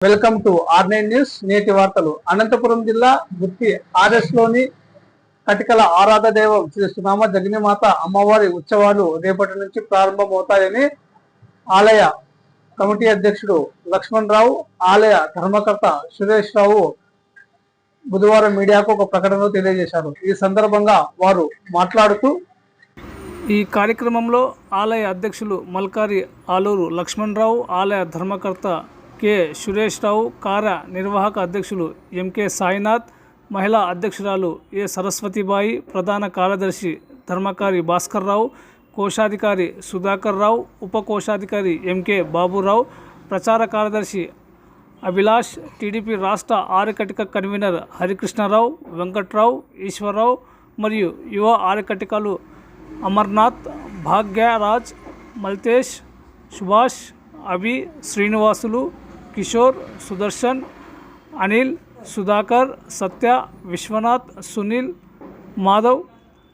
Welcome to R nine news నేటి వార్తలు. అనంతపురం జిల్లా గుత్తి ఆర్ఎస్లోని కటికల ఆరాధ దైవం శ్రీ సునామ జగనిమాత అమ్మవారి ఉత్సవాలు రేపటి నుంచి ప్రారంభమవుతాయని ఆలయ కమిటీ అధ్యక్షుడు లక్ష్మణ్ రావు ఆలయ ధర్మకర్త సురేష్ రావు బుధవారం మీడియాకు ఒక ప్రకటనలో తెలియజేశారు. ఈ సందర్భంగా వారు మాట్లాడుతూ ఈ కార్యక్రమంలో ఆలయ అధ్యక్షులు మల్కారి ఆలూరు లక్ష్మణ్ రావు ఆలయ ధర్మకర్త కె. సురేష్ రావు కార్య నిర్వాహక అధ్యక్షులు ఎంకే సాయినాథ్ మహిళా అధ్యక్షురాలు ఏ సరస్వతిబాయి ప్రధాన కార్యదర్శి ధర్మకారి భాస్కర్ రావు కోశాధికారి సుధాకర్ రావు ఉప కోశాధికారి ఎంకే బాబురావు ప్రచార కార్యదర్శి అభిలాష్ టీడీపీ రాష్ట్ర ఆరకటిక కన్వీనర్ హరికృష్ణరావు వెంకట్రావు ఈశ్వరరావు మరియు యువ ఆర్యకటికలు అమర్నాథ్ భాగ్యరాజ్ మల్తేష్ సుభాష్ అభి శ్రీనివాసులు కిషోర్ సుదర్శన్ అనిల్ సుధాకర్ సత్య విశ్వనాథ్ సునీల్ మాధవ్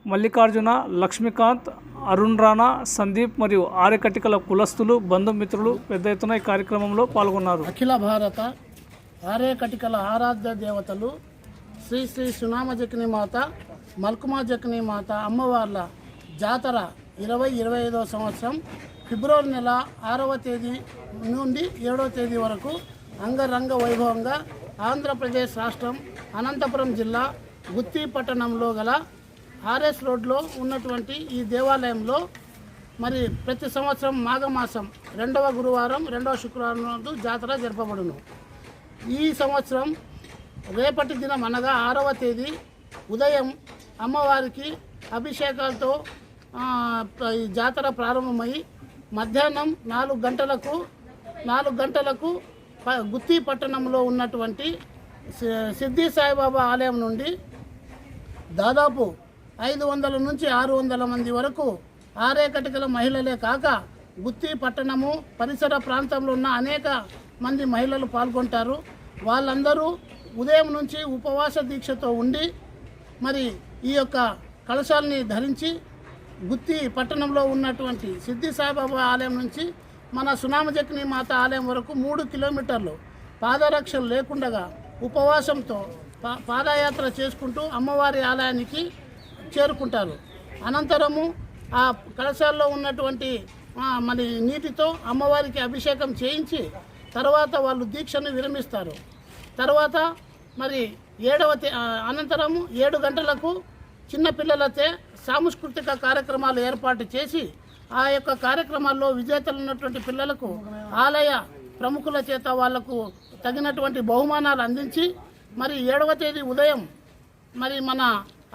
మల్లికార్జున లక్ష్మీకాంత్ అరుణ్ రాణా సందీప్ మరియు ఆర్యకటికల కులస్తులు బంధుమిత్రులు పెద్ద ఎత్తున ఈ కార్యక్రమంలో పాల్గొన్నారు. అఖిల భారత ఆర్యకటికల ఆరాధ్య దేవతలు శ్రీ శ్రీ సునామ జకిని మాత మల్కుమా జకిని మాత అమ్మవార్ల జాతర ఇరవై ఇరవై ఐదవ సంవత్సరం ఫిబ్రవరి నెల ఆరవ తేదీ నుండి ఏడవ తేదీ వరకు అంగరంగ వైభవంగా ఆంధ్రప్రదేశ్ రాష్ట్రం అనంతపురం జిల్లా గుత్తి పట్టణంలో గల ఆర్ఎస్ రోడ్లో ఉన్నటువంటి ఈ దేవాలయంలో మరి ప్రతి సంవత్సరం మాఘమాసం రెండవ గురువారం రెండవ శుక్రవారం నాడు జాతర జరపబడును. ఈ సంవత్సరం రేపటి దినం అనగా ఆరవ తేదీ ఉదయం అమ్మవారికి అభిషేకాలతో ఈ జాతర ప్రారంభమై మధ్యాహ్నం నాలుగు గంటలకు నాలుగు గంటలకు గుత్తి పట్టణంలో ఉన్నటువంటి సి- సిద్ధి సాయిబాబా ఆలయం నుండి దాదాపు ఐదు వందల నుంచి ఆరు వందల మంది వరకు ఆరేకటికల మహిళలే కాక గుత్తి పట్టణము పరిసర ప్రాంతంలో ఉన్న అనేక మంది మహిళలు పాల్గొంటారు. వాళ్ళందరూ ఉదయం నుంచి ఉపవాస దీక్షతో ఉండి మరి ఈ యొక్క కలశాలని ధరించి గుత్తి పట్టణంలో ఉన్నటువంటి సిద్ధి సాయిబాబా ఆలయం నుంచి మన సునామజక్ని మాత ఆలయం వరకు మూడు కిలోమీటర్లు పాదరక్షలు లేకుండగా ఉపవాసంతో పా పాదయాత్ర చేసుకుంటూ అమ్మవారి ఆలయానికి చేరుకుంటారు. అనంతరము ఆ కలశాల్లో ఉన్నటువంటి మరి నీటితో అమ్మవారికి అభిషేకం చేయించి తర్వాత వాళ్ళు దీక్షను విరమిస్తారు. తర్వాత మరి ఏడవ అనంతరము ఏడు గంటలకు చిన్నపిల్లలతో సాంస్కృతిక కార్యక్రమాలు ఏర్పాటు చేసి ఆ యొక్క కార్యక్రమాల్లో విజేతలు ఉన్నటువంటి పిల్లలకు ఆలయ ప్రముఖుల చేత వాళ్ళకు తగినటువంటి బహుమానాలు అందించి మరి ఏడవ తేదీ ఉదయం మరి మన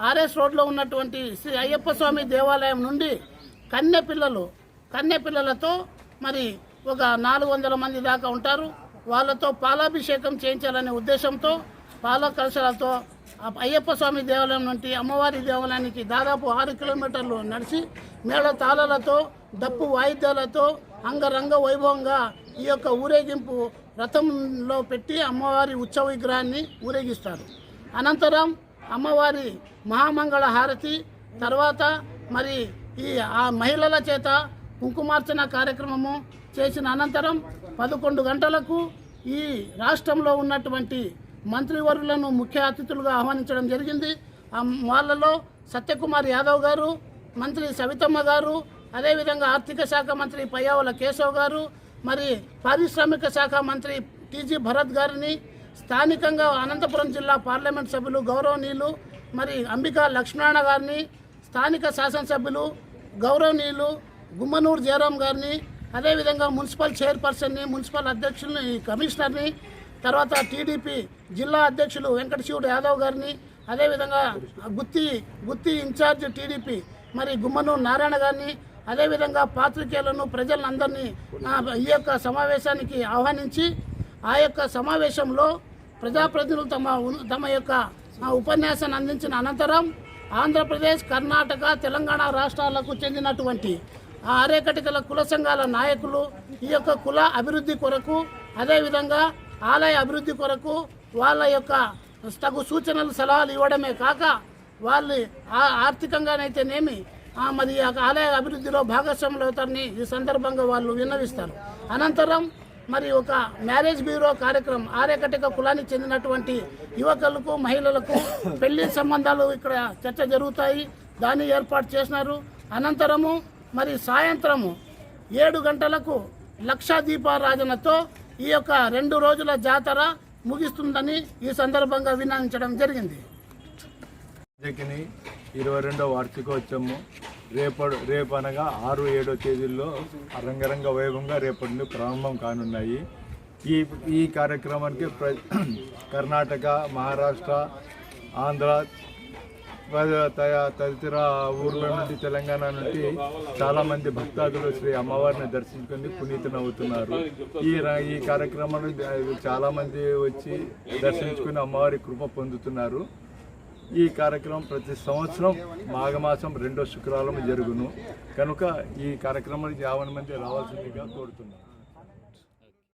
ఆర్ఎస్ రోడ్లో ఉన్నటువంటి శ్రీ అయ్యప్ప స్వామి దేవాలయం నుండి కన్నె పిల్లలు కన్నె పిల్లలతో మరి ఒక నాలుగు వందల మంది దాకా ఉంటారు. వాళ్ళతో పాలాభిషేకం చేయించాలనే ఉద్దేశంతో పాల కలశాలతో అయ్యప్ప స్వామి దేవాలయం నుండి అమ్మవారి దేవాలయానికి దాదాపు ఆరు కిలోమీటర్లు నడిచి మేళ తాళాలతో డప్పు వాయిద్యాలతో అంగరంగ వైభవంగా ఈ యొక్క ఊరేగింపు రథంలో పెట్టి అమ్మవారి ఉత్సవ విగ్రహాన్ని ఊరేగిస్తారు. అనంతరం అమ్మవారి మహామంగళ హారతి తర్వాత మరి ఈ ఆ మహిళల చేత కుంకుమార్చన కార్యక్రమము చేసిన అనంతరం పదకొండు గంటలకు ఈ రాష్ట్రంలో ఉన్నటువంటి మంత్రివర్యులను ముఖ్య అతిథులుగా ఆహ్వానించడం జరిగింది. ఆ వాళ్ళలో సత్యకుమార్ యాదవ్ గారు మంత్రి సవితమ్మ గారు అదేవిధంగా ఆర్థిక శాఖ మంత్రి పయ్యావుల కేశవ్ గారు మరి పారిశ్రామిక శాఖ మంత్రి టీజీ భరత్ గారిని స్థానికంగా అనంతపురం జిల్లా పార్లమెంట్ సభ్యులు గౌరవనీయులు మరి అంబికా లక్ష్మణ గారిని స్థానిక శాసనసభ్యులు గౌరవనీయులు గుమ్మనూరు జయరాం గారిని అదేవిధంగా మున్సిపల్ చైర్పర్సన్ని మున్సిపల్ అధ్యక్షుల్ని కమిషనర్ని తర్వాత టీడీపీ జిల్లా అధ్యక్షులు వెంకటశివుడు యాదవ్ గారిని అదేవిధంగా గుత్తి గుత్తి ఇన్ఛార్జ్ టీడీపీ మరి గుమ్మను నారాయణ గారిని అదేవిధంగా పాత్రికేయులను ప్రజలందరినీ ఈ యొక్క సమావేశానికి ఆహ్వానించి ఆ యొక్క సమావేశంలో ప్రజాప్రతినిధులు తమ తమ యొక్క ఉపన్యాసాన్ని అందించిన అనంతరం ఆంధ్రప్రదేశ్ కర్ణాటక తెలంగాణ రాష్ట్రాలకు చెందినటువంటి ఆ గల కుల సంఘాల నాయకులు ఈ యొక్క కుల అభివృద్ధి కొరకు అదేవిధంగా ఆలయ అభివృద్ధి కొరకు వాళ్ళ యొక్క తగు సూచనలు సలహాలు ఇవ్వడమే కాక వాళ్ళు ఆర్థికంగానైతేనేమి మరి ఆలయ అభివృద్ధిలో భాగస్వాములు అవుతారని ఈ సందర్భంగా వాళ్ళు విన్నవిస్తారు. అనంతరం మరి ఒక మ్యారేజ్ బ్యూరో కార్యక్రమం ఆర్యకటిక కులానికి చెందినటువంటి యువకులకు మహిళలకు పెళ్ళి సంబంధాలు ఇక్కడ చర్చ జరుగుతాయి. దాన్ని ఏర్పాటు చేసినారు. అనంతరము మరి సాయంత్రము ఏడు గంటలకు లక్షా దీపారాధనతో ఈ యొక్క రెండు రోజుల జాతర ముగిస్తుందని ఈ సందర్భంగా వినాయించడం జరిగింది. ఇరవై రెండో వార్షికోత్సవము. రేపడు రేపు అనగా ఆరు ఏడో తేదీల్లో రంగరంగ వైభవంగా రేపటి నుండి ప్రారంభం కానున్నాయి. ఈ ఈ కార్యక్రమానికి ప్ర కర్ణాటక మహారాష్ట్ర ఆంధ్ర తదితర ఊర్ల నుండి తెలంగాణ నుండి చాలా మంది భక్తాదులు శ్రీ అమ్మవారిని దర్శించుకొని పునీతనవుతున్నారు ఈ ఈ కార్యక్రమాన్ని చాలా మంది వచ్చి దర్శించుకుని అమ్మవారి కృప పొందుతున్నారు. ఈ కార్యక్రమం ప్రతి సంవత్సరం మాఘమాసం రెండో శుక్రవారం జరుగును. కనుక ఈ కార్యక్రమానికి యాభై మంది రావాల్సిందిగా కోరుతున్నాను.